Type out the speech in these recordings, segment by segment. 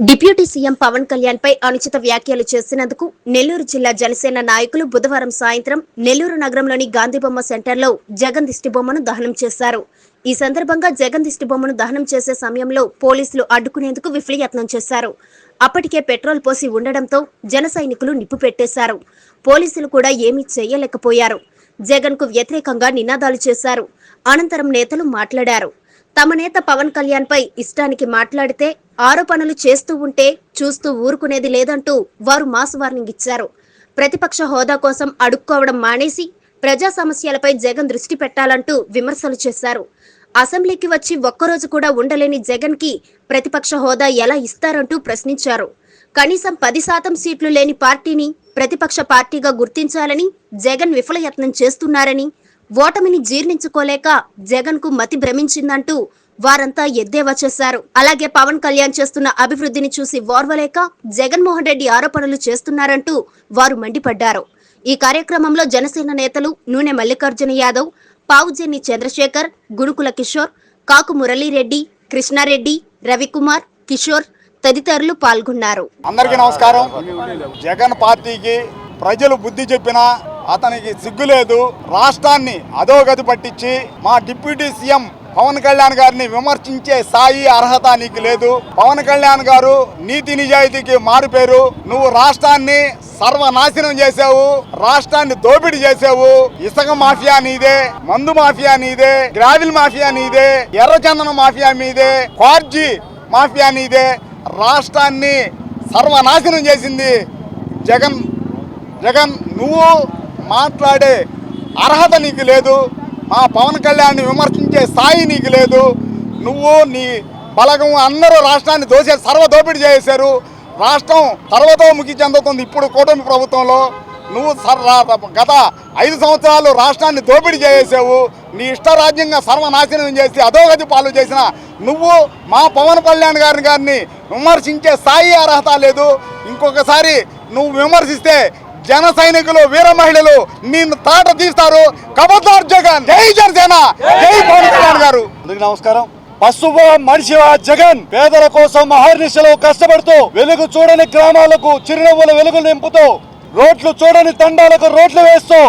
Deputy CM Pawan Kalyan పై అనుచిత వ్యాఖ్యలు చేసినందుకు నెల్లూరు జిల్లా జనసేన నాయకులు బుధవారం సాయంత్రం నెల్లూరు నగరంలోని గాంధీబొమ్మ సెంటర్లో జగన్ దిష్టిబొమ్మను దహనం చేశారు. ఈ సందర్భంగా జగన్ దిష్టిబొమ్మను దహనం చేసే సమయంలో పోలీసులు అడ్డుకునేందుకు విఫలయత్నం చేశారు. అప్పటికే పెట్రోల్ పోసి ఉండడంతో జన సైనికులు నిప్పు పెట్టేశారు. పోలీసులు కూడా ఏమీ చేయలేకపోయారు. జగన్కు వ్యతిరేకంగా నినాదాలు చేశారు. అనంతరం నేతలు మాట్లాడారు. తమ నేత పవన్ కళ్యాణ్ పై ఇష్టానికి మాట్లాడితే ఆరోపణలు చేస్తూ ఉంటే చూస్తూ ఊరుకునేది లేదంటూ వారు మాస్ వార్నింగ్ ఇచ్చారు. ప్రతిపక్ష హోదా కోసం అడుక్కోవడం మానేసి ప్రజా సమస్యలపై జగన్ దృష్టి పెట్టాలంటూ విమర్శలు చేశారు. అసెంబ్లీకి వచ్చి ఒక్కరోజు కూడా ఉండలేని జగన్కి ప్రతిపక్ష హోదా ఎలా ఇస్తారంటూ ప్రశ్నించారు. కనీసం పది శాతం సీట్లు లేని పార్టీని ప్రతిపక్ష పార్టీగా గుర్తించాలని జగన్ విఫలయత్నం చేస్తున్నారని ఓటమిని జీర్ణించుకోలేక జగన్కు మతి భ్రమించిందంటూ వారంతా ఎద్దేవా చేశారు. అలాగే పవన్ కళ్యాణ్ చేస్తున్న అభివృద్ధిని చూసి ఓర్వలేక జగన్మోహన్ రెడ్డి ఆరోపణలు చేస్తున్నారంటూ వారు మండిపడ్డారు. ఈ కార్యక్రమంలో జనసేన నేతలు నూనె మల్లికార్జున యాదవ్ పావుజెన్ని చంద్రశేఖర్ గురుకుల కిషోర్ కాకు మురళీరెడ్డి కృష్ణారెడ్డి రవికుమార్ కిషోర్ తదితరులు పాల్గొన్నారు. అందరికీ నమస్కారం. జగన్ పార్టీకి ప్రజలు బుద్ధి చెప్పినా అతనికి సిగ్గు లేదు రాష్ట్రాన్ని అధోగతి పట్టించి మా డిప్యూటీ సీఎం పవన్ కళ్యాణ్ గారిని విమర్శించే స్థాయి అర్హత నీకు లేదు. పవన్ కళ్యాణ్ గారు నీతి నిజాయితీకి మారిపోయారు నువ్వు రాష్ట్రాన్ని సర్వనాశనం చేసావు రాష్ట్రాన్ని దోపిడీ చేసావు ఇసుక మాఫియా నీదే మందు మాఫియా నీదే గ్రావిల్ మాఫియా నీదే ఎర్రచందన మాఫియా మీదే కార్జీ మాఫియా నీదే. రాష్ట్రాన్ని సర్వనాశనం చేసింది జగన్. జగన్ నువ్వు మాట్లాడే అర్హత నీకు లేదు. మా పవన్ కళ్యాణ్ని విమర్శించే స్థాయి నీకు లేదు. నువ్వు నీ బలగం అందరూ రాష్ట్రాన్ని దోసే సర్వ దోపిడీ చేశారు రాష్ట్రం సర్వతోముఖి చెందుతుంది ఇప్పుడు కూటమి ప్రభుత్వంలో. నువ్వు గత ఐదు సంవత్సరాలు రాష్ట్రాన్ని దోపిడీ చేసావు నీ ఇష్టరాజ్యంగా సర్వనాశనం చేసి అధోగతి పాలు చేసిన నువ్వు మా పవన్ కళ్యాణ్ గారిని గారిని విమర్శించే స్థాయి అర్హత లేదు. ఇంకొకసారి నువ్వు విమర్శిస్తే జన సైనికులు వీర మహిళలు నిన్ను తాట తీస్తారు. కబద్దార్ జగన్ జై జనసేన జై పవన్ కళ్యాణ్ గారు. నమస్కారం. పశువ మనిషివా జగన్ పేదల కోసం మహర్నిశలో కష్టపడుతూ వెలుగు చూడని గ్రామాలకు చిరునవ్వుల వెలుగులు నింపుతూ రోడ్లు చూడని తండాలకు రోడ్లు వేస్తూ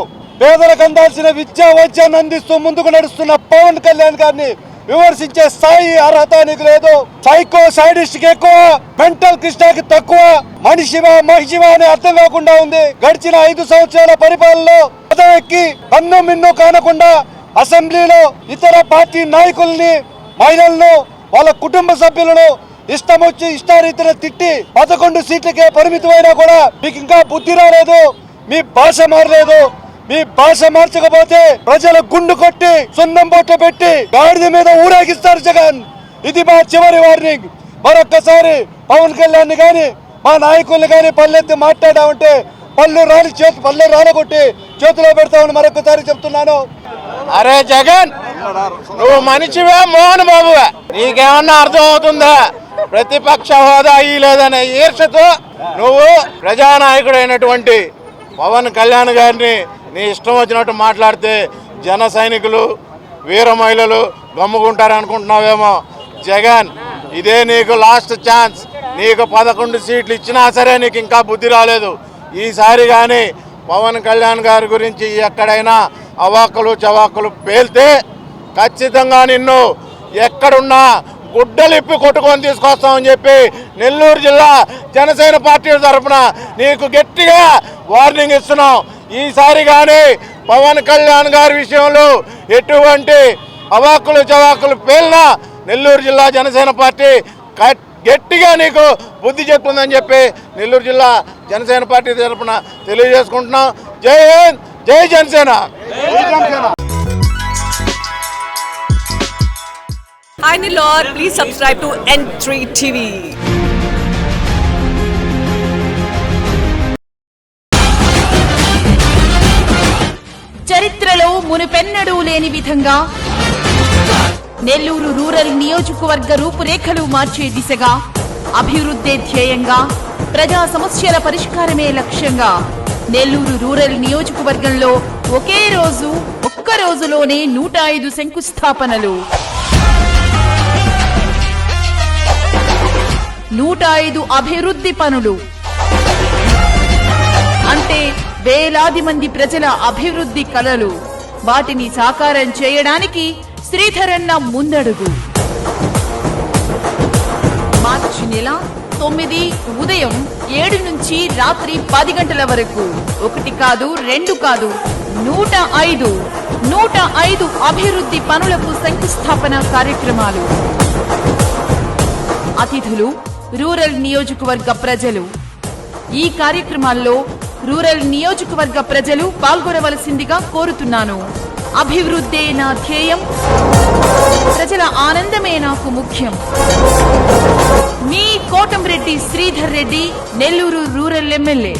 పేదలకు అందాల్సిన విద్యా వైద్యాన్ని అందిస్తూ ముందుకు నడుస్తున్న పవన్ కళ్యాణ్ గారిని విమర్శించే స్థాయి అర్హత నీకు లేదు. సైకో సైడిస్ట్కి ఎక్కువ మెంటల్ కృష్ణకి తక్కువ మనిషివా మహిషివా అని అర్థం కాకుండా ఉంది. గడిచిన ఐదు సంవత్సరాల పరిపాలనలో పదం ఎక్కి కన్ను మిన్ను కానకుండా అసెంబ్లీలో ఇతర పార్టీ నాయకుల్ని మహిళలను వాళ్ళ కుటుంబ సభ్యులను ఇష్టం వచ్చి ఇష్టారీతిన తిట్టి పదకొండు సీట్లకే పరిమితమైనా కూడా మీకు ఇంకా బుద్ధి రాలేదు. మీ భాష మారలేదు. మీ భాష మార్చకపోతే ప్రజల గుండు కొట్టి సున్నం బొట్ట పెట్టి గాడిద మీద ఊరేగిస్తారు జగన్. ఇది మా చివరి వార్నింగ్. మరొక్కసారి పవన్ కళ్యాణ్ గాని మా నాయకుల్ని గాని పల్లెత్తి మాట్లాడామంటే పళ్ళు రాని చేతి పళ్ళు రాలగొట్టి చేతిలో పెడతామని మరొకసారి చెప్తున్నాను. అరే జగన్ నువ్వు మనిషివే మోహన్ బాబువే నీకేమన్నా అర్థం అవుతుందా ప్రతిపక్ష హోదా లేదనే ఈర్షతో నువ్వు ప్రజానాయకుడైనటువంటి పవన్ కళ్యాణ్ గారిని నీ ఇష్టం వచ్చినట్టు మాట్లాడితే జన సైనికులు వీర మహిళలు గమ్ముకుంటారు అనుకుంటున్నావేమో జగన్ ఇదే నీకు లాస్ట్ ఛాన్స్ నీకు పదకొండు సీట్లు ఇచ్చినా సరే నీకు ఇంకా బుద్ధి రాలేదు. ఈసారి కానీ పవన్ కళ్యాణ్ గారి గురించి ఎక్కడైనా అవాక్కులు చవాకులు పేల్తే ఖచ్చితంగా నిన్ను ఎక్కడున్నా గుడ్డలిప్పి కొట్టుకొని తీసుకొస్తామని చెప్పి నెల్లూరు జిల్లా జనసేన పార్టీ తరఫున నీకు గట్టిగా వార్నింగ్ ఇస్తున్నాం. ఈసారి కానీ పవన్ కళ్యాణ్ గారి విషయంలో ఎటువంటి అవాక్కులు చవాకులు పేలినా? నెల్లూరు జిల్లా జనసేన పార్టీ గట్టిగా నీకు బుద్ధి చెప్తుందని చెప్పి నెల్లూరు జిల్లా జనసేన పార్టీ తరఫున తెలియజేసుకుంటున్నాం. జై హింద్ జై జనసేన. జై Janasena. Hi Nilor, please subscribe to N3 TV. మునుపెన్నడూ లేని విధంగా నెల్లూరు రూరల్ నియోజకవర్గ రూపురేఖలు మార్చే దిశగా అభివృద్ధే ధ్యేయంగా ప్రజా సమస్యల పరిష్కారమే లక్ష్యంగా నెల్లూరు రూరల్ నియోజకవర్గంలో ఒకే రోజు ఒక్క రోజులోనే నూట ఐదు శంకుస్థాపనలు. నూట ఐదు అభివృద్ధి పనులు. అంటే వేలాది మంది ప్రజల అభివృద్ధి కలలు. వాటిని సాకారం చేయడానికి శ్రీధరన్న ముందడుగు. మార్చి నెల తొమ్మిది ఉదయం ఏడు నుంచి రాత్రి పది గంటల వరకు. ఒకటి కాదు రెండు కాదు నూట ఐదు నూట ఐదు అభివృద్ధి పనులకు శంకుస్థాపన కార్యక్రమాలు. అతిథులు రూరల్ నియోజకవర్గ ప్రజలు. ఈ కార్యక్రమాల్లో రూరల్ నియోజకవర్గ ప్రజలు పాల్గొనవలసిందిగా కోరుతున్నాను. అభివృద్ధే నా ధ్యేయం. ప్రజల ఆనందమే నాకు ముఖ్యం. మీ కోటంరెడ్డి శ్రీధర్ రెడ్డి నెల్లూరు రూరల్ ఎమ్మెల్యే.